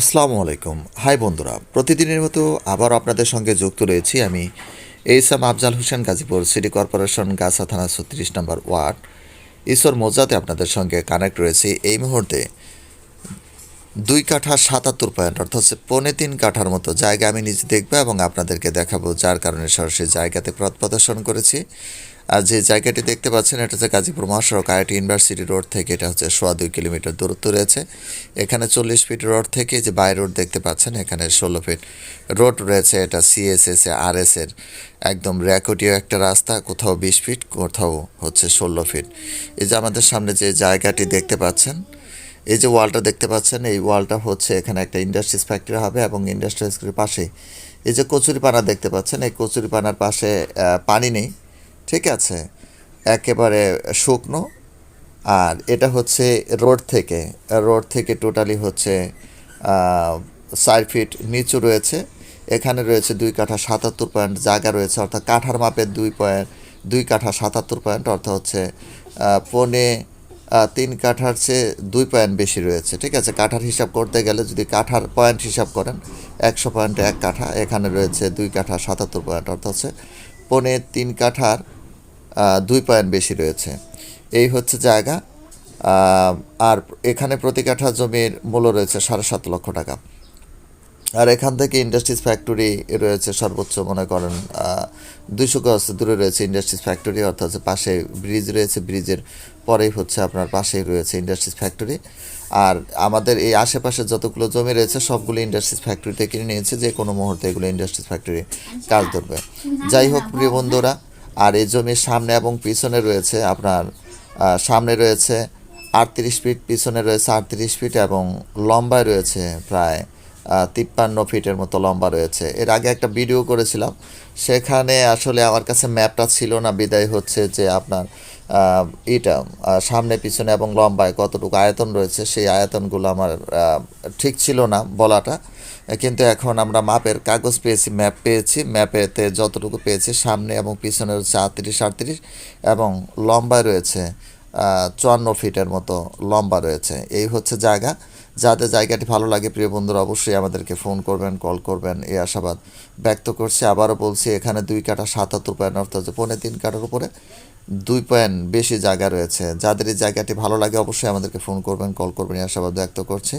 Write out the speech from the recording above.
আসসালামু আলাইকুম। হাই বন্ধুরা, প্রতিদিনের মতো আবার আপনাদের সঙ্গে যুক্ত রয়েছি আমি এইসাম আফজাল হোসেন, গাজীপুর সিটি কর্পোরেশন, গাছা থানা ছত্রিশ নম্বর ওয়ার্ড। ঈশ্বর মোজাতে আপনাদের সঙ্গে কানেক্ট রয়েছি। এই মুহূর্তে দুই কাঠা সাতাত্তর পয়েন্ট অর্থাৎ হচ্ছে পৌনে তিন কাঠার মতো জায়গা আমি নিজে দেখব এবং আপনাদেরকে দেখাবো, যার কারণে সরাসরি জায়গাতে পথ প্রদর্শন করেছি। আর যে জায়গাটি দেখতে পাচ্ছেন, এটা হচ্ছে গাজীপুর মহাসড়ক, আইআইটি ইউনিভার্সিটি রোড থেকে, এটা হচ্ছে সোয়া দুই কিলোমিটার দূরত্ব রয়েছে। এখানে চল্লিশ ফিট রোড থেকে যে বাই রোড দেখতে পাচ্ছেন, এখানে ষোলো ফিট রোড রয়েছে, এটা সিএসএস আর এস এর একদম র্যাকোটিও একটা রাস্তা, কোথাও বিশ ফিট, কোথাও হচ্ছে ষোলো ফিট। এই যে আমাদের সামনে যে জায়গাটি দেখতে পাচ্ছেন, এই যে ওয়ালটা দেখতে পাচ্ছেন, এই ওয়ালটা হচ্ছে এখানে একটা ইন্ডাস্ট্রিজ ফ্যাক্টরি হবে এবং ইন্ডাস্ট্রিজের পাশে এই যে কচুরিপানা দেখতে পাচ্ছেন, এই কচুরিপানার পাশে পানি নেই। ঠিক আছে, একেবারে শুকনো। আর এটা হচ্ছে রোড থেকে রোড থেকে টোটালি হচ্ছে চার ফিট নিচু রয়েছে। এখানে রয়েছে দুই কাঠা সাতাত্তর পয়েন্ট জায়গা রয়েছে, অর্থাৎ কাঠার মাপের দুই পয়েন্ট, দুই কাঠা সাতাত্তর পয়েন্ট, অর্থাৎ হচ্ছে পৌনে তিন কাঠার চেয়ে দুই পয়েন্ট বেশি রয়েছে। ঠিক আছে, কাঠার হিসাব করতে গেলে যদি কাঠার পয়েন্ট হিসাব করেন, একশো পয়েন্টে এক কাঠা, এখানে রয়েছে দুই কাঠা সাতাত্তর পয়েন্ট, অর্থাৎ হচ্ছে, পৌনে তিন কাঠার দুই পয়েন্ট বেশি রয়েছে। এই হচ্ছে জায়গা। আর এখানে প্রতি কাঠা জমির মূল্য রয়েছে সাড়ে সাত লক্ষ টাকা। আর এখান থেকে ইন্ডাস্ট্রিজ ফ্যাক্টরি রয়েছে সর্বোচ্চ, মনে করেন দুইশো গজ দূরে রয়েছে ইন্ডাস্ট্রিজ ফ্যাক্টরি, অর্থাৎ পাশে ব্রিজ রয়েছে, ব্রিজের পরেই হচ্ছে আপনার পাশেই রয়েছে ইন্ডাস্ট্রিজ ফ্যাক্টরি। আর আমাদের এই আশেপাশে যতগুলো জমি রয়েছে, সবগুলো ইন্ডাস্ট্রিজ ফ্যাক্টরিতে কিনে নিয়েছে, যে কোনো মুহূর্তে এগুলো ইন্ডাস্ট্রিজ ফ্যাক্টরি কাজ ধরবে। যাই হোক, প্রিয় বন্ধুরা আর এই জমির সামনে এবং পিছনে রয়েছে আপনার সামনে রয়েছে আটত্রিশ ফিট, পিছনে রয়েছে আটত্রিশ ফিট এবং লম্বায় রয়েছে প্রায় তিপ্পান্ন ফিটের মতো লম্বা রয়েছে। এর আগে একটা ভিডিও করেছিলাম। সেখানে আসলে আমার কাছে ম্যাপটা ছিল না, বিদায় হচ্ছে যে আপনার এটা সামনে, পিছনে এবং লম্বায় কতটুকু আয়তন রয়েছে, সেই আয়তনগুলো আমার ঠিক ছিল না বলাটা। কিন্তু এখন আমরা মাপের কাগজ পেয়েছি, ম্যাপ পেয়েছি। ম্যাপেতে যতটুকু পেয়েছি, সামনে এবং পিছনে হচ্ছে আটত্রিশ আটত্রিশ এবং লম্বায় রয়েছে। চুয়ান্ন ফিটের মতো লম্বা রয়েছে। এই হচ্ছে জায়গা। যাদের জায়গাটি ভালো লাগে, প্রিয় বন্ধুরা, অবশ্যই আমাদেরকে ফোন করবেন কল করবেন। এই আশাবাদ ব্যক্ত করছি। আবারও বলছি, এখানে দুই কাঠা সাতাত্তর পয়েন্ট অর্থাৎ হচ্ছে পৌনে তিন কাঠার উপরে দুই পয়েন্ট বেশি জায়গা রয়েছে। যাদের এই জায়গাটি ভালো লাগে, অবশ্যই আমাদেরকে ফোন করবেন কল করবেন। এই আশাবাদ ব্যক্ত করছি।